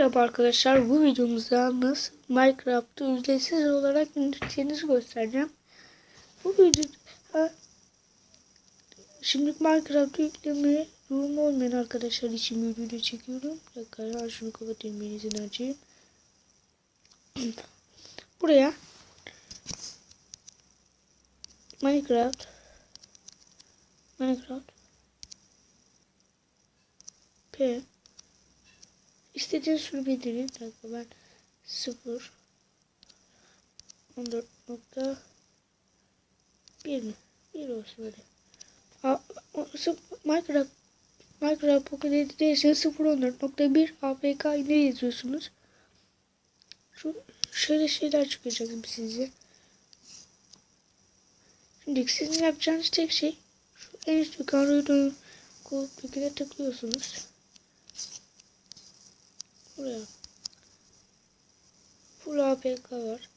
Merhaba arkadaşlar bu videomuzda nasıl Minecraft'ı ücretsiz olarak indireceğinizi göstereceğim. Bu videoda şimdi Minecraft'ı yüklemeye durumu olmayan arkadaşlar için bir video çekiyorum. Bir dakika şunu kapatayım ben izin açayım. Buraya Minecraft Minecraft P İstediğin sürü. Bir dakika ben 0 14 nokta 1 mi? 1 olsun sıf- Minecraft Minecraft Pocket Edition 0.14.1 APK ne yazıyorsunuz? Şu şöyle şeyler çıkacak size. Şimdi sizin yapacağınız tek şey şu en üst yukarı koltuklara tıklıyorsunuz. Buraya. Full APK var.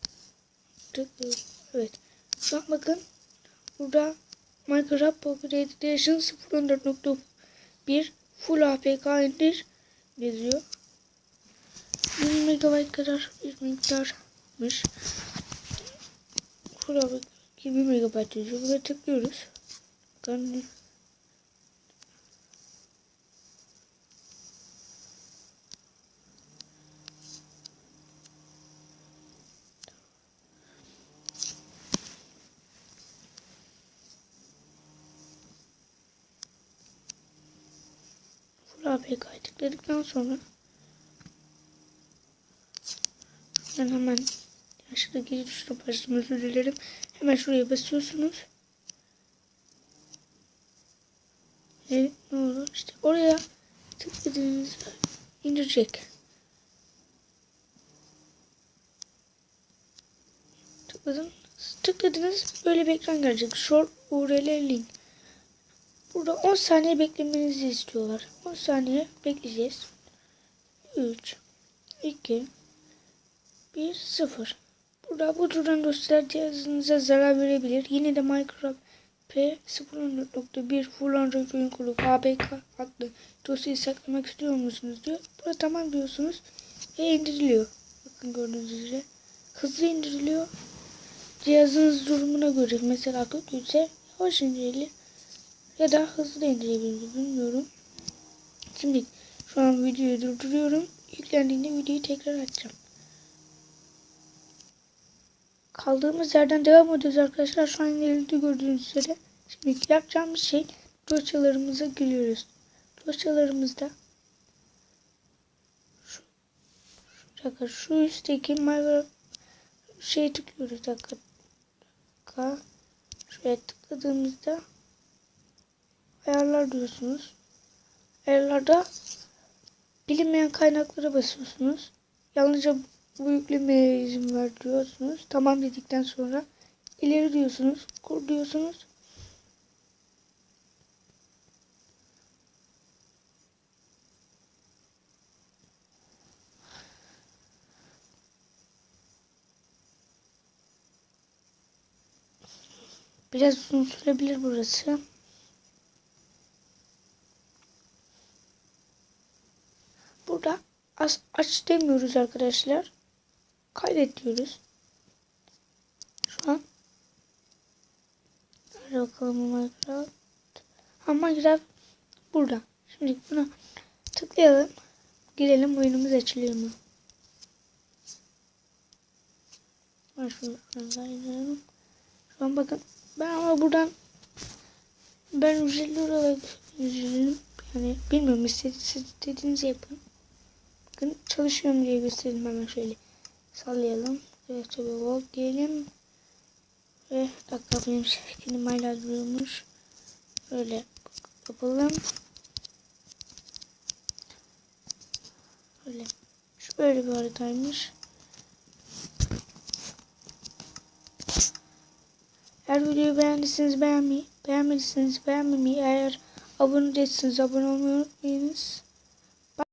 Evet. Şu an bakın. Burada Minecraft Pocket Edition 0.14.1 Full APK indir yazıyor. 1 MB kadar bir miktarmış. Full APK 20 MB yazıyor. Buraya tıklıyoruz. Bakın Full APK'yı tıkladıktan sonra ben hemen yaşlı geri tuşuna başladım özür dilerim. Hemen şuraya basıyorsunuz. Ve ne olur işte oraya tıkladığınızda indirecek. Tıkladım. Tıkladınız böyle bir ekran gelecek. Short URL link. Burada 10 saniye beklemenizi istiyorlar. 10 saniye bekleyeceğiz. 3 2 1 0 Burada bu duran dosyalar cihazınıza zarar verebilir. Yine de Minecraft P 0.1 Full Android oyun kolu ABK adlı dosyayı saklamak istiyor musunuz diyor. Burada tamam diyorsunuz ve indiriliyor. Bakın gördüğünüz üzere. Hızlı indiriliyor. Cihazınız durumuna göre mesela kötüyse yavaş indirilir. Ya da hızlı da bilmiyorum. Şimdi şu an videoyu durduruyorum. Yüklendiğinde videoyu tekrar açacağım. Kaldığımız yerden devam ediyoruz arkadaşlar. Şu an ileride gördüğünüz üzere. Şimdi yapacağımız şey dosyalarımıza giriyoruz. Dosyalarımızda şu, şu, dakika, şu üstteki Minecraft şey tıklıyoruz. Dakika. dakika. Şuraya tıkladığımızda ayarlar diyorsunuz. Ayarlarda bilinmeyen kaynaklara basıyorsunuz. Yalnızca bu yüklemeye izin ver diyorsunuz. Tamam dedikten sonra ileri diyorsunuz. Kur diyorsunuz. Biraz uzun sürebilir burası. Burada aç, aç demiyoruz arkadaşlar. Kaydet diyoruz. Şu an. Hadi bakalım Minecraft. Ha Minecraft burada. Şimdi buna tıklayalım. Girelim oyunumuz açılıyor mu? Ben şuradan inelim. Şu an bakın. Ben ama buradan ben ücretli olarak ücretli yani bilmiyorum istediğiniz, istediğinizi yapın. Bakın çalışıyorum diye göstereyim hemen şöyle sallayalım. Ve tabi vol diyelim. Ve dakika benim şeklim hala duruyormuş. Böyle yapalım. Böyle. Şu böyle bir haritaymış. Eğer videoyu beğendiyseniz beğenmeyi, beğenmediyseniz beğenmemeyi, eğer abone değilseniz abone olmayı unutmayınız.